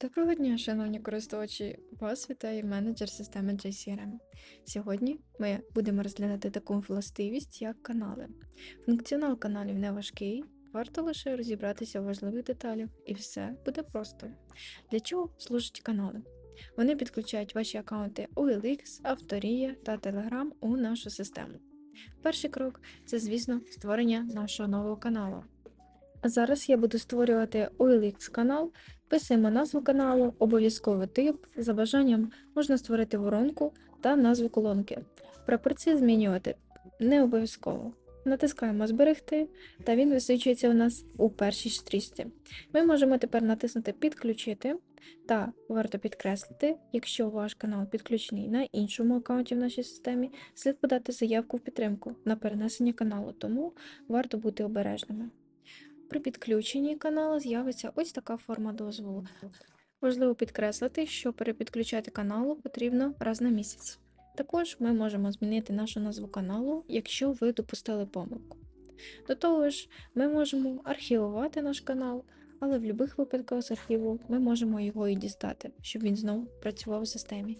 Доброго дня, шановні користувачі! Вас вітає менеджер системи JCRM. Сьогодні ми будемо розглядати таку властивість, як канали. Функціонал каналів не важкий, варто лише розібратися в важливих деталях, і все буде просто. Для чого служать канали? Вони підключають ваші аккаунти OLX, Авторія та Telegram у нашу систему. Перший крок це, звісно, створення нашого нового каналу. Зараз я буду створювати OLX канал, Писуємо назву каналу, обов'язково тип, за бажанням можна створити воронку та назву колонки. Пропорції змінювати не обов'язково. Натискаємо Зберегти, та він висвічується у нас у першій стрічці. Ми можемо тепер натиснути Підключити та варто підкреслити, якщо ваш канал підключений на іншому аккаунті в нашій системі, слід подати заявку в підтримку на перенесення каналу, тому варто бути обережними. При підключенні каналу з'явиться ось така форма дозволу. Важливо підкреслити, що перепідключати каналу потрібно раз на місяць. Також ми можемо змінити нашу назву каналу, якщо ви допустили помилку. До того ж, ми можемо архівувати наш канал, але в будь-яких випадках з архіву ми можемо його і дістати, щоб він знову працював в системі.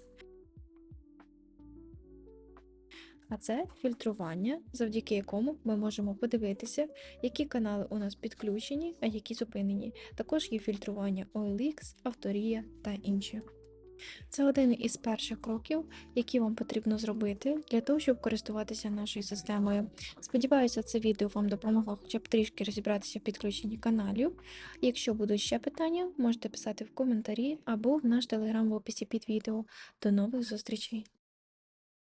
А це фільтрування, завдяки якому ми можемо подивитися, які канали у нас підключені, а які зупинені. Також є фільтрування OLX, Авторія та інші. Це один із перших кроків, які вам потрібно зробити для того, щоб користуватися нашою системою. Сподіваюся, це відео вам допомогло хоча б трішки розібратися в підключенні каналів. Якщо будуть ще питання, можете писати в коментарі або в наш телеграм в описі під відео. До нових зустрічей!